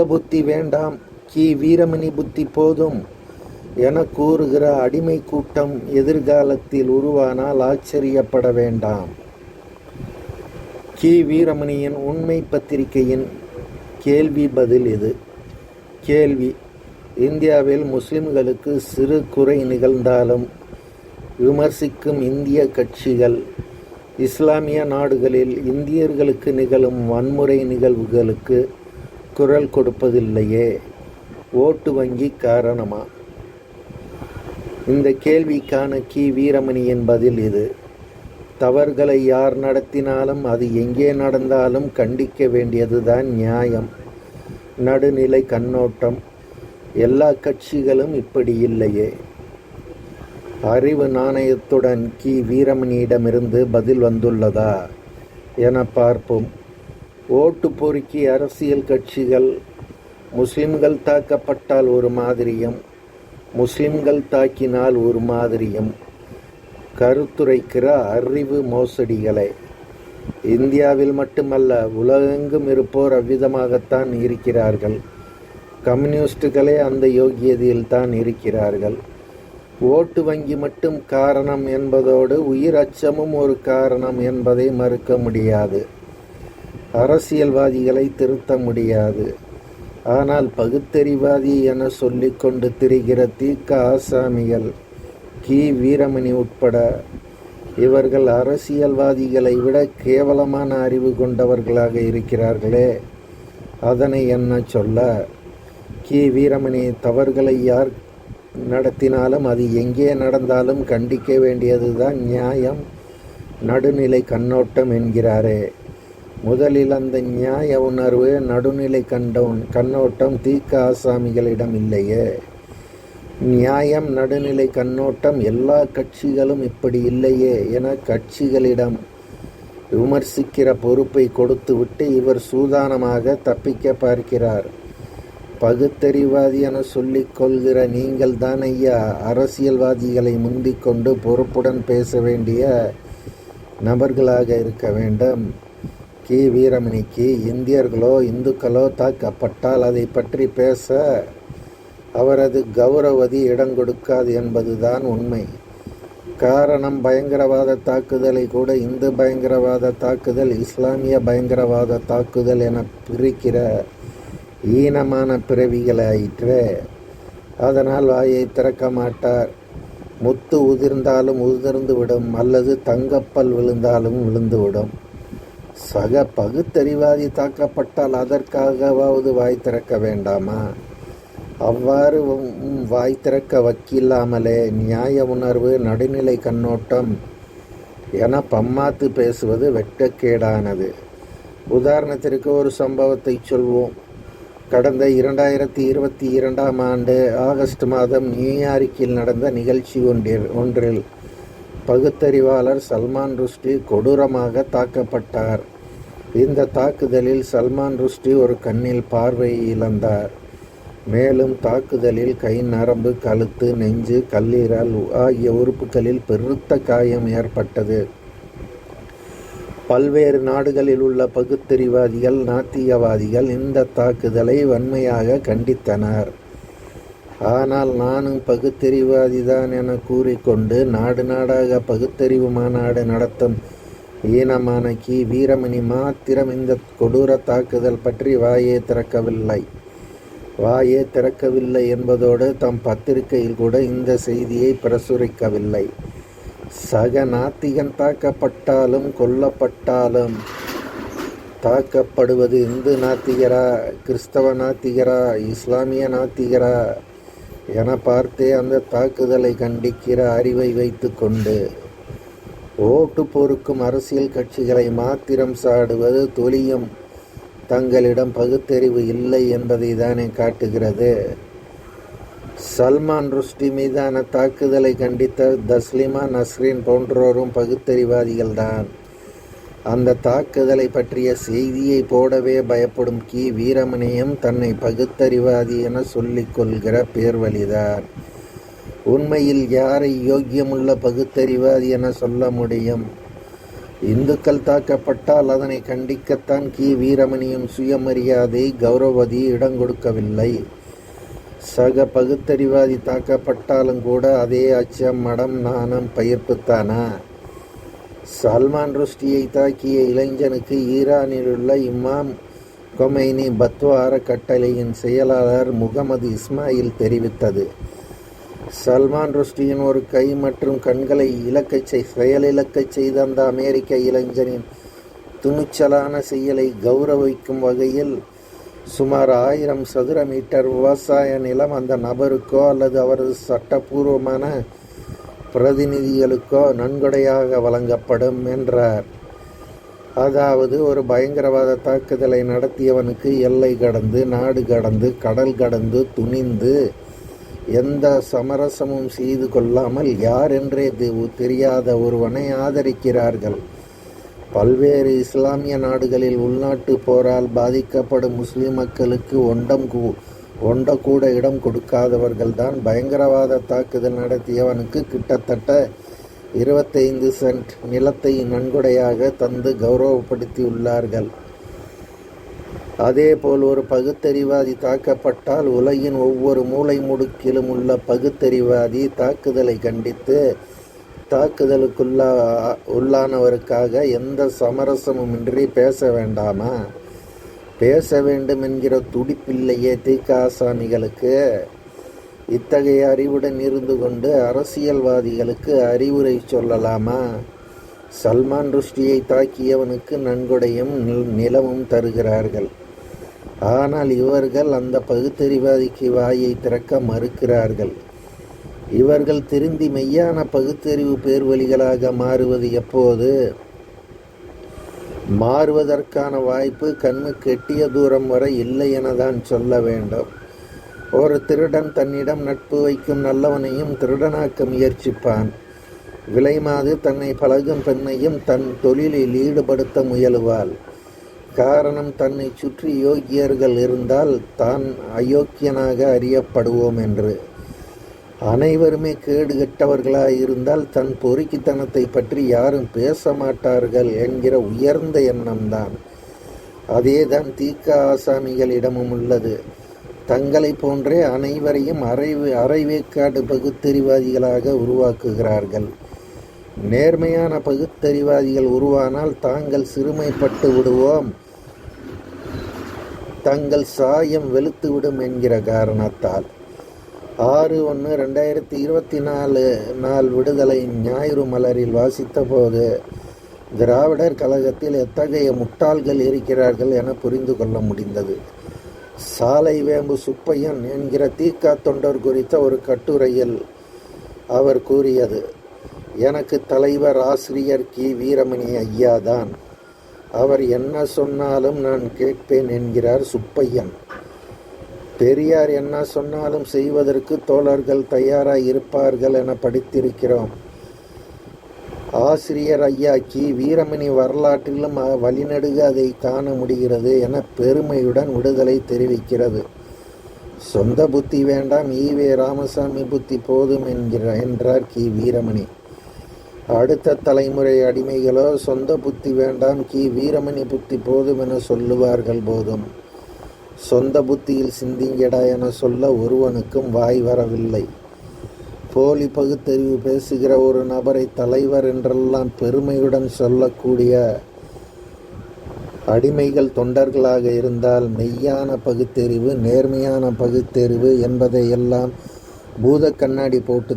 சொந்த புத்தி வேண்டாம். கி. வீரமணி புத்தி போதும். என கூறுகிற அடிமை கூட்டம் எதிர்காலத்தில் உருவானால் ஆச்சரியப்பட வேண்டாம். கி. வீரமணியின் உண்மை பத்திரிகையின் கேள்வி பதில் இது. கேள்வி இந்தியாவில் முஸ்லிம்களுக்கு சிறு குறை நிகழ்ந்தாலும் விமர்சிக்கும் இந்திய கட்சிகள் இஸ்லாமிய நாடுகளில் இந்தியர்களுக்கு நிகழும் வன்முறை நிகழ்வுகளுக்கு குரல் கொடுப்பதில்லையே. ஓட்டு வங்கி காரணமா? இந்த கேள்விக்கான கி. வீரமணியின் பதில் இது. தவறுகளை யார் நடத்தினாலும் அது எங்கே நடந்தாலும் கண்டிக்க வேண்டியதுதான் நியாயம். நடுநிலை கண்ணோட்டம். எல்லா கட்சிகளும் இப்படி இல்லையே. அறிவு நாணயத்துடன் கி. வீரமணியிடமிருந்து பதில் வந்துள்ளதா? என பார்ப்போம். ஓட்டு பொறுக்கி அரசியல் கட்சிகள் முஸ்லிம்கள் தாக்கப்பட்டால் ஒரு மாதிரியும் முஸ்லிம்கள் தாக்கினால் ஒரு மாதிரியும். கருத்துரைக்கிற அறிவு மோசடிகளை. இந்தியாவில் மட்டுமல்ல உலகெங்கும் இருப்போர் அவ்விதமாகத்தான் இருக்கிறார்கள். கம்யூனிஸ்டுகளே அந்த யோகியதையில் தான் இருக்கிறார்கள். ஓட்டு வங்கி மட்டும் காரணம் என்பதோடு உயிர் அச்சமும் ஒரு காரணம் என்பதை மறுக்க முடியாது. அரசியல்வாதிகளை திருத்த முடியாது. ஆனால் பகுத்தறிவாதி என சொல்லிக்கொண்டு திரிகிற தீக்க ஆசாமிகள் கி. வீரமணி உட்பட இவர்கள் அரசியல்வாதிகளை விட கேவலமான அறிவு கொண்டவர்களாக இருக்கிறார்களே. அதனை என்ன சொல்ல? கி. வீரமணி தவறுகளை யார் நடத்தினாலும் அது எங்கே நடந்தாலும் கண்டிக்க வேண்டியதுதான் நியாயம். நடுநிலை கண்ணோட்டம் என்கிறாரே. முதலில் அந்த நியாய உணர்வு நடுநிலை கண்டோன் கண்ணோட்டம் தீக்க ஆசாமிகளிடம் இல்லையே? நியாயம் நடுநிலை கண்ணோட்டம் எல்லா கட்சிகளும் இப்படி இல்லையே என கட்சிகளிடம் விமர்சிக்கிற பொறுப்பை கொடுத்துவிட்டு இவர் சூதானமாக தப்பிக்க பார்க்கிறார். பகுத்தறிவாதி என சொல்லிக் கொள்கிற நீங்கள் தான் ஐயா அரசியல்வாதிகளை முந்திக் கொண்டு பொறுப்புடன் பேச வேண்டிய நபர்களாக இருக்க வேண்டும். கி வீரமணிக்கு இந்தியர்களோ இந்துக்களோ தாக்கப்பட்டால் அதை பற்றி பேச அவரது கௌரவதி இடம் கொடுக்காது என்பதுதான் உண்மை. காரணம் பயங்கரவாத தாக்குதலை கூட இந்து பயங்கரவாத தாக்குதல் இஸ்லாமிய பயங்கரவாத தாக்குதல் என பிரிக்கிற ஈனமான பிறவிகளாயிற்று அதனால் வாயை திறக்க மாட்டார். முத்து உதிர்ந்தாலும் உதிர்ந்து விடும் அல்லது தங்கப்பல் விழுந்தாலும் விழுந்துவிடும் சக பகுத்தறிவாதி தாக்கப்பட்டால் அதற்காகவாவது வாய் திறக்க வேண்டாமா? அவ்வாறு வாய் திறக்க வக்கில்லாமலே நியாய உணர்வு நடுநிலை கண்ணோட்டம் என பம்மாத்து பேசுவது வெட்கக்கேடானது. உதாரணத்திற்கு ஒரு சம்பவத்தை சொல்வோம். கடந்த இரண்டாயிரத்தி இருபத்தி இரண்டாம் ஆண்டு ஆகஸ்ட் மாதம் நியூயார்க்கில் நடந்த நிகழ்ச்சி ஒன்றில் ஒன்றில் பகுத்தறிவாளர் சல்மான் ருஷ்டி கொடூரமாக தாக்கப்பட்டார். இந்த தாக்குதலில் சல்மான் ருஷ்டி ஒரு கண்ணில் பார்வை இழந்தார். மேலும் தாக்குதலில் கை நரம்பு கழுத்து நெஞ்சு கல்லீரல் ஆகிய உறுப்புகளில் பெருத்த காயம் ஏற்பட்டது. பல்வேறு நாடுகளில் உள்ள பகுத்தறிவாதிகள் நாத்தியவாதிகள் இந்த தாக்குதலை வன்மையாக கண்டித்தனர். ஆனால் நானும் பகுத்தறிவாதிதான் என கூறிக்கொண்டு நாடு நாடாக பகுத்தறிவு மாநாடு நடத்தும் ஈனமான கி வீரமணி மாத்திரம் இந்த கொடூர தாக்குதல் பற்றி வாயே திறக்கவில்லை. வாயே திறக்கவில்லை என்பதோடு தம் பத்திரிகையில் கூட இந்த செய்தியை பிரசுரிக்கவில்லை. சக நாத்திகன் தாக்கப்பட்டாலும் கொல்லப்பட்டாலும் தாக்கப்படுவது இந்து நாத்திகரா கிறிஸ்தவ நாத்திகரா இஸ்லாமிய நாத்திகரா என பார்த்தே அந்த தாக்குதலை கண்டிக்கிற அறிவை வைத்து கொண்டு ஓட்டு பொறுக்கும் அரசியல் கட்சிகளை மாத்திரம் சாடுவது தொலியும் தங்களிடம் பகுத்தறிவு இல்லை என்பதை தானே காட்டுகிறது. சல்மான் ருஷ்டி மீதான தாக்குதலை கண்டித்த தஸ்லிமா நஸ்ரீன் போன்றோரும் பகுத்தறிவாதிகள்தான். அந்த தாக்குதலை பற்றிய செய்தியை போடவே பயப்படும் கி. வீரமணியும் தன்னை பகுத்தறிவாதி என சொல்லிக் கொள்கிற பேர்வழிதான். உண்மையில் யாரை யோக்கியமுள்ள பகுத்தறிவாதி என சொல்ல முடியும்? இந்துக்கள் தாக்கப்பட்டால் அதனை கண்டிக்கத்தான் கி. வீரமணியும் சுயமரியாதை கௌரவதி இடங்கொடுக்கவில்லை சக பகுத்தறிவாதி தாக்கப்பட்டாலும் கூட அதே அச்சம் மடம் நாணம் பயிர்ப்புத்தானா? சல்மான் ருஷ்டியை தாக்கிய இளைஞனுக்கு ஈரானிலுள்ள இமாம் கொமைனி பத்வா அறக்கட்டளையின் செயலாளர் முகமது இஸ்மாயில் தெரிவித்தது. சல்மான் ருஷ்டியின் ஒரு கை மற்றும் கண்களை இலக்கச் செய் செயலிழக்கச் செய்த அந்த அமெரிக்க இளைஞனின் துணிச்சலான செயலை கௌரவிக்கும் வகையில் சுமார் ஆயிரம் சதுர மீட்டர் விவசாய நிலம் அந்த நபருக்கோ அல்லது அவரது சட்டப்பூர்வமான பிரதிநிதிகளுக்கோ நன்கொடையாக வழங்கப்படும் என்றார். அதாவது ஒரு பயங்கரவாத தாக்குதலை நடத்தியவனுக்கு எல்லை கடந்து நாடு கடந்து கடல் கடந்து துணிந்து எந்த சமரசமும் செய்து கொள்ளாமல் யார் என்றே தெரியாத ஒருவனை ஆதரிக்கிறார்கள். பல்வேறு இஸ்லாமிய நாடுகளில் உள்நாட்டு போரால் பாதிக்கப்படும் முஸ்லிம் மக்களுக்கு ஒண்டம் கூ- ஒண்ட கூட இடம் கொடுக்காதவர்கள்தான் பயங்கரவாத தாக்குதல் நடத்தியவனுக்கு கிட்டத்தட்ட இருபத்தைந்து சென்ட் நிலத்தை நன்கொடையாக தந்து கௌரவப்படுத்தியுள்ளார்கள். அதேபோல் ஒரு பகுத்தறிவாதி தாக்கப்பட்டால் உலகின் ஒவ்வொரு மூலை முடுக்கிலும் உள்ள பகுத்தறிவாதி தாக்குதலை கண்டித்து தாக்குதலுக்குள்ளா உள்ளானவருக்காக எந்த சமரசமுமின்றி பேச வேண்டாமா? பேச வேண்டும் என்கிற துடிப்பில்லையே தீக்காசாமிகளுக்கு இத்தகைய அறிவுடன் இருந்து கொண்டு அரசியல்வாதிகளுக்கு அறிவுரை சொல்லலாமா? சல்மான் ருஷ்டியை தாக்கியவனுக்கு நன்கொடையும் நில- நிலமும் தருகிறார்கள். ஆனால் இவர்கள் அந்த பகுத்தறிவாதிக்கு வாயை திறக்க மறுக்கிறார்கள். இவர்கள் திருந்தி மெய்யான பகுத்தறிவு பேர்வழிகளாக மாறுவது எப்போது? மாறுவதற்கான வாய்ப்பு கண்ணுக்கு எட்டிய தூரம் வரை இல்லை எனதான் சொல்ல வேண்டும். ஒரு திருடன் தன்னிடம் நட்பு வைக்கும் நல்லவனையும் திருடனாக்க முயற்சிப்பான். விலைமாது தன்னை பழகும் பெண்ணையும் தன் தொழிலில் ஈடுபடுத்த முயலுவாள். காரணம் தன்னை சுற்றி யோக்கியர்கள் இருந்தால் தான் அயோக்கியனாக அறியப்படுவோம் என்று. அனைவருமே கேடு கெட்டவர்களாய் இருந்தால் தன் பொறுக்கித்தனத்தை பற்றி யாரும் பேச மாட்டார்கள் என்கிற உயர்ந்த எண்ணம்தான். அதேதான் தீக்க ஆசாமிகளிடமும் உள்ளது. தங்களை போன்றே அனைவரையும் அரை அரைவேக்காடு பகுத்தறிவாதிகளாக உருவாக்குகிறார்கள். நேர்மையான பகுத்தறிவாதிகள் உருவானால் தாங்கள் சிறுமைப்பட்டு விடுவோம். தங்கள் சாயம் வெளுத்துவிடும் என்கிற காரணத்தால். ஆறு ஒன்று ரெண்டாயிரத்தி இருபத்தி நாலு நாள் விடுதலை ஞாயிறு மலரில் வாசித்த போது திராவிடர் கழகத்தில் எத்தகைய முட்டாள்கள் இருக்கிறார்கள் என புரிந்து கொள்ள முடிந்தது. சாலை வேம்பு சுப்பையன் என்கிற தீக்கா தொண்டர் குறித்த ஒரு கட்டுரையில் அவர் கூறியது எனக்கு தலைவர் ஆசிரியர் கி. வீரமணி ஐயா தான். அவர் என்ன சொன்னாலும் நான் கேட்பேன் என்கிறார் சுப்பையன். பெரியார் என்ன சொன்னாலும் செய்வதற்கு தோழர்கள் தயாராக இருப்பார்கள் என படித்திருக்கிறோம். ஆசிரியர் ஐயா கி வீரமணி வரலாற்றிலும் வழிநடுக அதை காண முடிகிறது என பெருமையுடன் விடுதலை தெரிவிக்கிறது. சொந்த புத்தி வேண்டாம் ஈவே ராமசாமி புத்தி போதும் என்கிற என்றார் கி. வீரமணி. அடுத்த தலைமுறை அடிமைகளோ சொந்த புத்தி வேண்டாம் கி. வீரமணி புத்தி போதும் என சொல்லுவார்கள் போதும். சொந்த புத்தியில் சிந்திங்கடா என சொல்ல ஒருவனுக்கும் வாய் வரவில்லை. போலி பகுத்தறிவு பேசுகிற ஒரு நபரை தலைவர் என்றெல்லாம் பெருமையுடன் சொல்லக்கூடிய அடிமைகள் தொண்டர்களாக இருந்தால் மெய்யான பகுத்தறிவு நேர்மையான பகுத்தறிவு என்பதையெல்லாம் பூத கண்ணாடி போட்டு